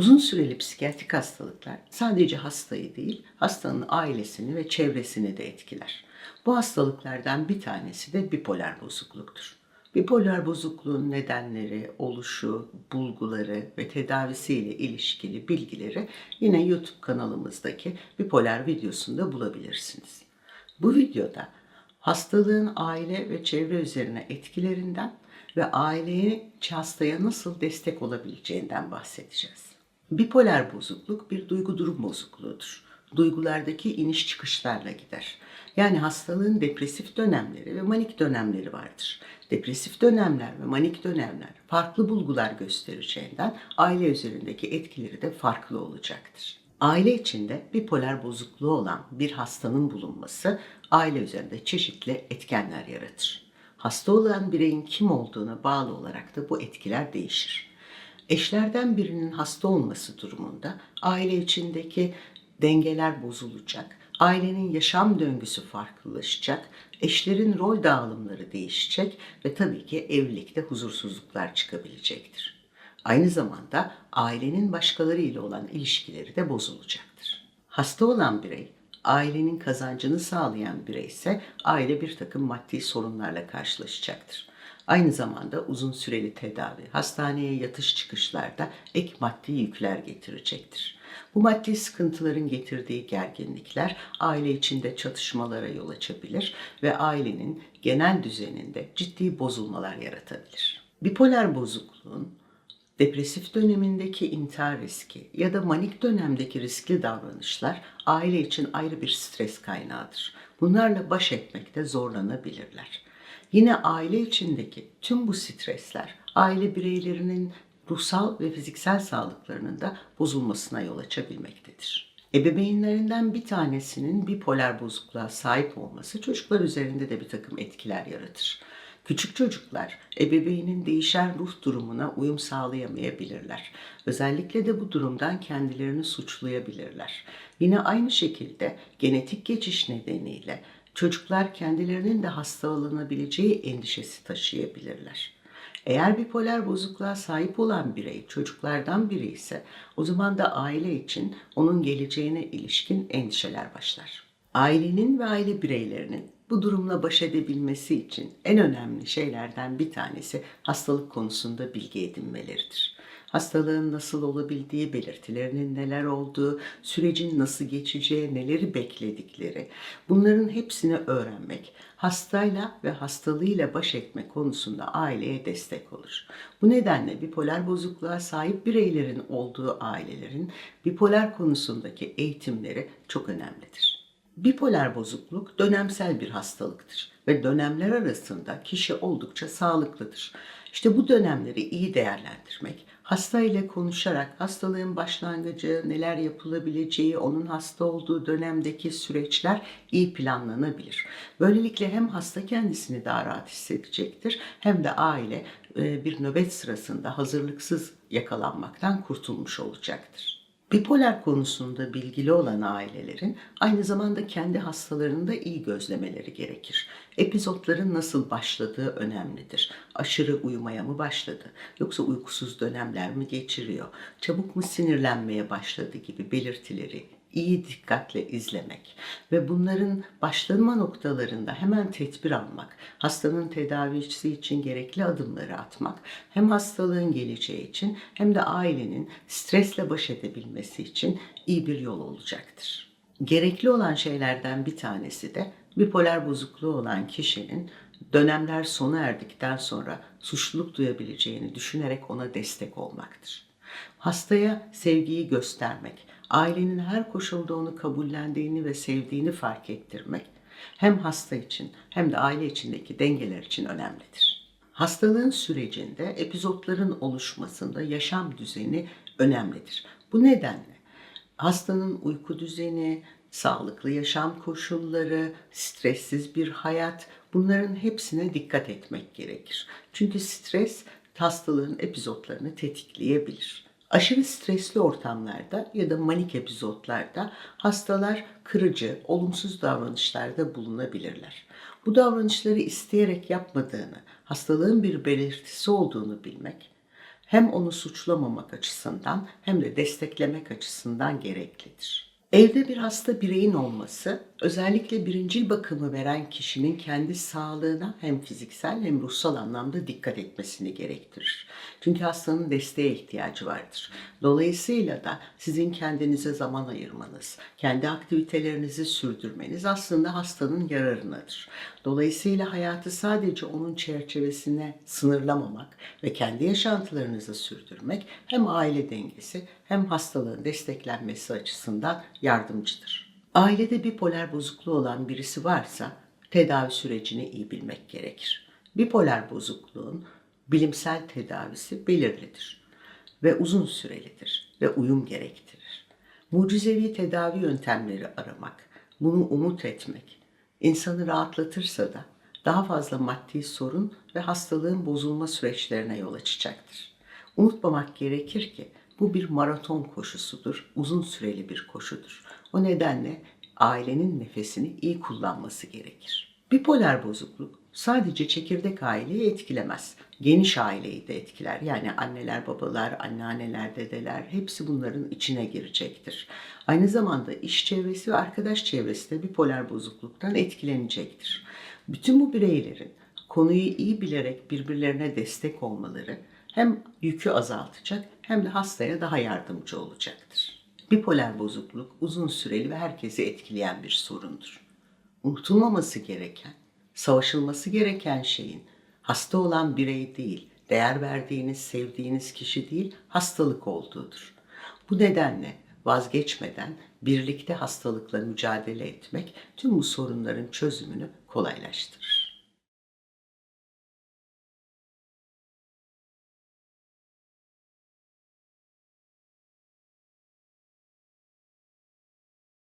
Uzun süreli psikiyatrik hastalıklar sadece hastayı değil, hastanın ailesini ve çevresini de etkiler. Bu hastalıklardan bir tanesi de bipolar bozukluktur. Bipolar bozukluğun nedenleri, oluşu, bulguları ve tedavisiyle ilişkili bilgileri yine YouTube kanalımızdaki bipolar videosunda bulabilirsiniz. Bu videoda hastalığın aile ve çevre üzerine etkilerinden ve aileye hastaya nasıl destek olabileceğinden bahsedeceğiz. Bipolar bozukluk bir duygu durum bozukluğudur. Duygulardaki iniş çıkışlarla gider. Yani hastalığın depresif dönemleri ve manik dönemleri vardır. Depresif dönemler ve manik dönemler farklı bulgular göstereceğinden aile üzerindeki etkileri de farklı olacaktır. Aile içinde bipolar bozukluğu olan bir hastanın bulunması aile üzerinde çeşitli etkenler yaratır. Hasta olan bireyin kim olduğuna bağlı olarak da bu etkiler değişir. Eşlerden birinin hasta olması durumunda aile içindeki dengeler bozulacak, ailenin yaşam döngüsü farklılaşacak, eşlerin rol dağılımları değişecek ve tabii ki evlilikte huzursuzluklar çıkabilecektir. Aynı zamanda ailenin başkaları ile olan ilişkileri de bozulacaktır. Hasta olan birey, ailenin kazancını sağlayan birey ise aile bir takım maddi sorunlarla karşılaşacaktır. Aynı zamanda uzun süreli tedavi, hastaneye yatış çıkışlarda ek maddi yükler getirecektir. Bu maddi sıkıntıların getirdiği gerginlikler aile içinde çatışmalara yol açabilir ve ailenin genel düzeninde ciddi bozulmalar yaratabilir. Bipolar bozukluğun depresif dönemindeki intihar riski ya da manik dönemdeki riskli davranışlar aile için ayrı bir stres kaynağıdır. Bunlarla baş etmekte zorlanabilirler. Yine aile içindeki tüm bu stresler aile bireylerinin ruhsal ve fiziksel sağlıklarının da bozulmasına yol açabilmektedir. Ebeveynlerinden bir tanesinin bipolar bozukluğa sahip olması çocuklar üzerinde de bir takım etkiler yaratır. Küçük çocuklar ebeveynin değişen ruh durumuna uyum sağlayamayabilirler. Özellikle de bu durumdan kendilerini suçlayabilirler. Yine aynı şekilde genetik geçiş nedeniyle çocuklar kendilerinin de hastalanabileceği endişesi taşıyabilirler. Eğer bipolar bozukluğa sahip olan birey çocuklardan biri ise o zaman da aile için onun geleceğine ilişkin endişeler başlar. Ailenin ve aile bireylerinin bu durumla baş edebilmesi için en önemli şeylerden bir tanesi hastalık konusunda bilgi edinmeleridir. Hastalığın nasıl olabildiği, belirtilerinin neler olduğu, sürecin nasıl geçeceği, neleri bekledikleri bunların hepsini öğrenmek, hastayla ve hastalığıyla baş etme konusunda aileye destek olur. Bu nedenle bipolar bozukluğa sahip bireylerin olduğu ailelerin bipolar konusundaki eğitimleri çok önemlidir. Bipolar bozukluk dönemsel bir hastalıktır ve dönemler arasında kişi oldukça sağlıklıdır. İşte bu dönemleri iyi değerlendirmek, hasta ile konuşarak hastalığın başlangıcı, neler yapılabileceği, onun hasta olduğu dönemdeki süreçler iyi planlanabilir. Böylelikle hem hasta kendisini daha rahat hissedecektir hem de aile e, bir nöbet sırasında hazırlıksız yakalanmaktan kurtulmuş olacaktır. Bipolar konusunda bilgili olan ailelerin aynı zamanda kendi hastalarını da iyi gözlemeleri gerekir. Epizotların nasıl başladığı önemlidir. Aşırı uyumaya mı başladı yoksa uykusuz dönemler mi geçiriyor? Çabuk mu sinirlenmeye başladı gibi belirtileri iyi dikkatle izlemek ve bunların başlama noktalarında hemen tedbir almak, hastanın tedavisi için gerekli adımları atmak hem hastalığın geleceği için hem de ailenin stresle baş edebilmesi için iyi bir yol olacaktır. Gerekli olan şeylerden bir tanesi de bipolar bozukluğu olan kişinin dönemler sona erdikten sonra suçluluk duyabileceğini düşünerek ona destek olmaktır. Hastaya sevgiyi göstermek, ailenin her koşulda onu kabullendiğini ve sevdiğini fark ettirmek hem hasta için hem de aile içindeki dengeler için önemlidir. Hastalığın sürecinde epizotların oluşmasında yaşam düzeni önemlidir. Bu nedenle hastanın uyku düzeni, sağlıklı yaşam koşulları, stressiz bir hayat bunların hepsine dikkat etmek gerekir. Çünkü stres hastalığın epizotlarını tetikleyebilir. Aşırı stresli ortamlarda ya da manik epizotlarda hastalar kırıcı, olumsuz davranışlarda bulunabilirler. Bu davranışları isteyerek yapmadığını, hastalığın bir belirtisi olduğunu bilmek hem onu suçlamamak açısından hem de desteklemek açısından gereklidir. Evde bir hasta bireyin olması özellikle birincil bakımı veren kişinin kendi sağlığına hem fiziksel hem ruhsal anlamda dikkat etmesini gerektirir. Çünkü hastanın desteğe ihtiyacı vardır. Dolayısıyla da sizin kendinize zaman ayırmanız, kendi aktivitelerinizi sürdürmeniz aslında hastanın yararınadır. Dolayısıyla hayatı sadece onun çerçevesine sınırlamamak ve kendi yaşantılarınızı sürdürmek hem aile dengesi hem hastalığın desteklenmesi açısından yardımcıdır. Ailede bipolar bozukluğu olan birisi varsa tedavi sürecini iyi bilmek gerekir. Bipolar bozukluğun bilimsel tedavisi belirlidir ve uzun sürelidir ve uyum gerektirir. Mucizevi tedavi yöntemleri aramak, bunu umut etmek, insanı rahatlatırsa da daha fazla maddi sorun ve hastalığın bozulma süreçlerine yol açacaktır. Unutmamak gerekir ki bu bir maraton koşusudur, uzun süreli bir koşudur. O nedenle ailenin nefesini iyi kullanması gerekir. Bipolar bozukluk sadece çekirdek aileyi etkilemez. Geniş aileyi de etkiler. Yani anneler, babalar, anneanneler, dedeler hepsi bunların içine girecektir. Aynı zamanda iş çevresi ve arkadaş çevresi de bipolar bozukluktan etkilenecektir. Bütün bu bireylerin konuyu iyi bilerek birbirlerine destek olmaları hem yükü azaltacak hem de hastaya daha yardımcı olacaktır. Bipolar bozukluk uzun süreli ve herkesi etkileyen bir sorundur. Unutulmaması gereken, savaşılması gereken şeyin hasta olan birey değil, değer verdiğiniz, sevdiğiniz kişi değil, hastalık olduğudur. Bu nedenle vazgeçmeden birlikte hastalıkla mücadele etmek tüm bu sorunların çözümünü kolaylaştırır.